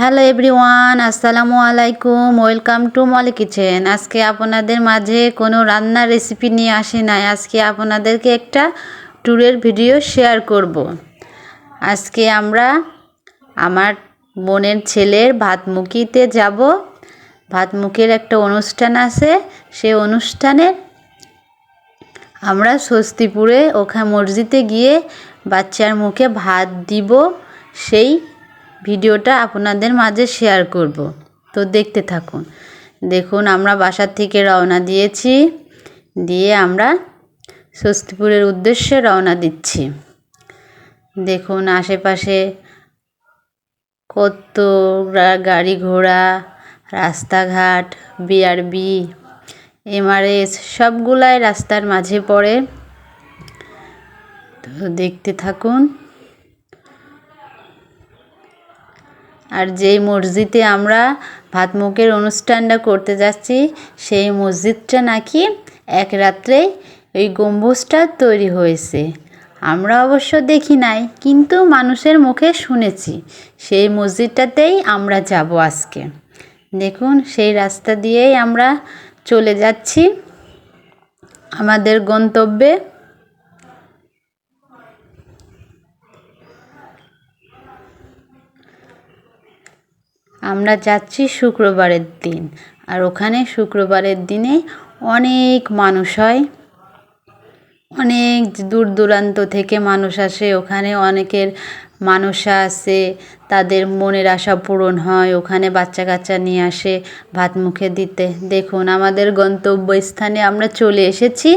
Hello everyone, আসসালামু আলাইকুম, welcome to Moli kitchen. আজকে আপনাদের মাঝে কোনো রান্নার রেসিপি নিয়ে আসি নাই। আজকে আপনাদেরকে একটা ট্যুরের ভিডিও শেয়ার করব। আজকে আমরা আমার বোনের ছেলের ভাতমুখিতে যাব। ভাতমুখির একটা অনুষ্ঠান আছে। সেই অনুষ্ঠানে আমরা স্বস্তিপুরে ওখানে মসজিদে গিয়ে বাচ্চার মুখে ভাত দিব। সেই ভিডিওটা আপনাদের মাঝে শেয়ার করব। তো দেখতে থাকুন। দেখুন, আমরা বাসার থেকে রওনা দিয়েছি। দিয়ে আমরা স্বস্তিপুরের উদ্দেশ্যে রওনা দিচ্ছি। দেখুন, আশেপাশে কত গাড়ি ঘোড়া, রাস্তাঘাট বিআরবি এমআরএস সবগুলাই রাস্তার মাঝে পড়ে। তো দেখতে থাকুন। আর যেই মসজিদে আমরা ভাতমুখের অনুষ্ঠানটা করতে যাচ্ছি, সেই মসজিদটা নাকি এক রাত্রেই ওই গম্বুজটা তৈরি হয়েছে। আমরা অবশ্য দেখি নাই, কিন্তু মানুষের মুখে শুনেছি। সেই মসজিদটাতেই আমরা যাব আজকে। দেখুন, সেই রাস্তা দিয়েই আমরা চলে যাচ্ছি। আমাদের গন্তব্যে আমরা যাচ্ছি শুক্রবারের দিন। আর ওখানে শুক্রবারের দিনে অনেক মানুষ হয়। অনেক দূর দূরান্ত থেকে মানুষ আসে। ওখানে অনেকের মানুষা আসে তাদের মনের আশা পূরণ হয়। ওখানে বাচ্চা কাচ্চা নিয়ে আসে, ভাত মুখে দিতে। দেখুন, আমাদের গন্তব্যস্থানে আমরা চলে এসেছি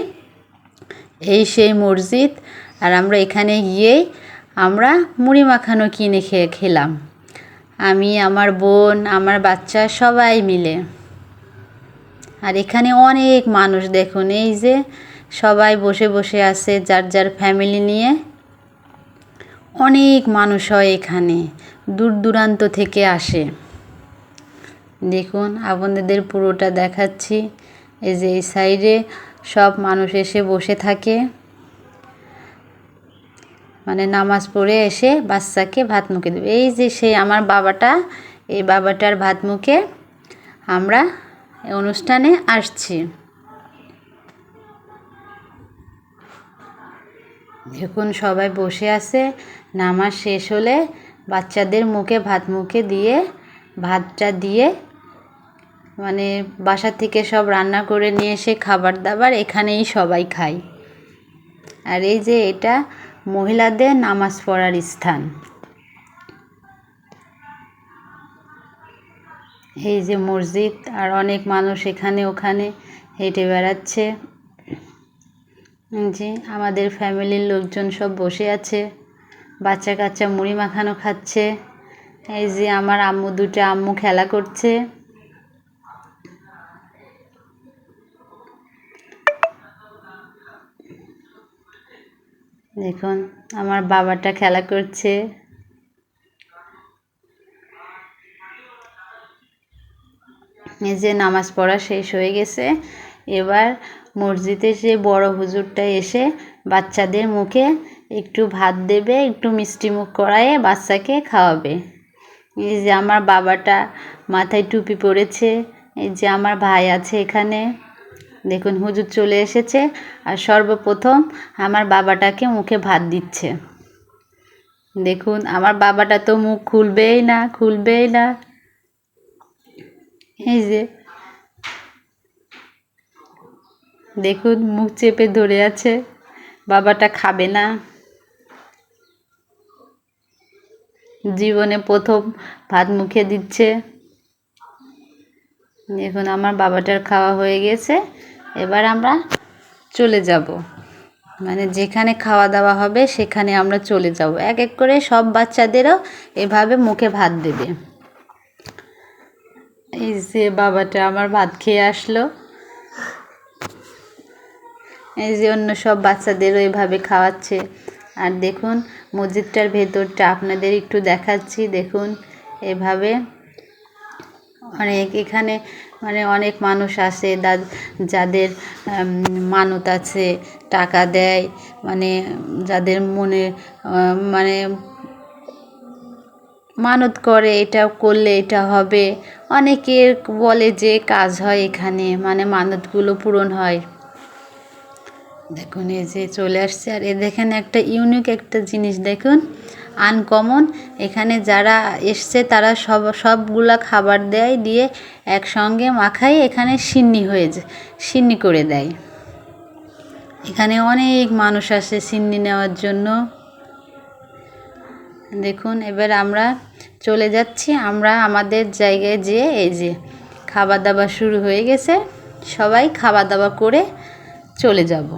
এই সেই মসজিদ। আর আমরা এখানে গিয়েই আমরা মুড়ি মাখানো কিনে খেয়ে খেলাম। আমি, আমার বোন, আমার বাচ্চা সবাই মিলে। আর এখানে অনেক মানুষ দেখুন, এই যে সবাই বসে বসে আছে যার যার ফ্যামিলি নিয়ে। অনেক মানুষ হয় এখানে, দূর দূরান্ত থেকে আসে। দেখুন, আপনাদের পুরোটা দেখাচ্ছি। এই যে এই সাইডে সব মানুষ এসে বসে থাকে। মানে নামাজ পড়ে এসে বাচ্চাকে ভাত মুখে দেবে। এই যে সেই আমার বাবাটা, এই বাবাটার ভাত মুখে আমরা অনুষ্ঠানে আসছি। দেখুন, সবাই বসে আছে। নামাজ শেষ হলে বাচ্চাদের মুখে ভাত মুখে দিয়ে, ভাতটা দিয়ে মানে বাসা থেকে সব রান্না করে নিয়ে এসে খাবার দাবার এখানেই সবাই খায়। আর এই যে এটা মহিলাদের নামাজ পড়ার স্থান। এই যে মসজিদ আর অনেক মানুষ এখানে ওখানে হেঁটে বেড়াচ্ছে। যে আমাদের ফ্যামিলির লোকজন সব বসে আছে। বাচ্চা কাচ্চা মুড়ি মাখানো খাচ্ছে। এই যে আমার আম্মু, দুটো আম্মু খেলা করছে। দেখুন, আমার বাবাটা খেলা করছে। এই যে নামাজ পড়া শেষ হয়ে গেছে। এবার মসজিদে সে বড় হুজুরটা এসে বাচ্চাদের মুখে একটু ভাত দেবে, একটু মিষ্টি মুখ করায়ে বাচ্চাকে খাওয়াবে। এই যে আমার বাবাটা মাথায় টুপি পরেছে, এই যে আমার ভাই আছে এখানে। দেখুন, হুজুর চলে এসেছে আর সর্বপ্রথম আমার বাবাটাকে মুখে ভাত দিচ্ছে। দেখুন, আমার বাবাটা তো মুখ খুলবেই না খুলবেই না। এই যে। দেখুন, মুখ চেপে ধরে আছে, বাবাটা খাবে না। জীবনে প্রথম ভাত মুখে দিচ্ছে। দেখুন, আমার বাবাটার খাওয়া হয়ে গেছে। এবার আমরা চলে যাব। মানে যেখানে খাওয়া দাওয়া হবে সেখানে আমরা চলে যাব। এক এক করে সব বাচ্চাদেরও এভাবে মুখে ভাত দেবে। এই যে বাবাটা আমার ভাত খেয়ে আসলো। এই যে অন্য সব বাচ্চাদেরও এভাবে খাওয়াচ্ছে। আর দেখুন, মসজিদটার ভেতরটা আপনাদের একটু দেখাচ্ছি। দেখুন, এভাবে অনেক এখানে মানে অনেক মানুষ আসে যাদের মানত আছে, টাকা দেয় মানে যাদের মনে মানে মানত করে, এটা করলে এটা হবে। অনেকের বলে যে কাজ হয় এখানে মানে মানতগুলো পূরণ হয়। দেখুন, এই যে চলে আসছে। আর এ দেখেন একটা ইউনিক একটা জিনিস, দেখুন। আনকমন। এখানে যারা এসছে তারা সব, সবগুলা খাবার দেয়, দিয়ে একসঙ্গে মাখাই এখানে সিন্নি হয়ে যায়, সিন্নি করে দেয়। এখানে অনেক মানুষ আসে সিন্নি নেওয়ার জন্য। দেখুন, এবার আমরা চলে যাচ্ছি। আমরা আমাদের জায়গায় যেয়ে এই যে খাবার দাবার শুরু হয়ে গেছে। সবাই খাওয়া দাওয়া করে চলে যাব।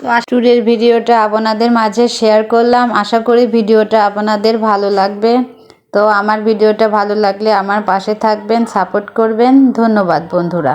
তো ট্যুরের ভিডিওটা আপনাদের মাঝে শেয়ার করলাম। আশা করি ভিডিওটা আপনাদের ভালো লাগবে। তো আমার ভিডিওটা ভালো লাগলে আমার পাশে থাকবেন, সাপোর্ট করবেন। ধন্যবাদ, বন্ধুরা।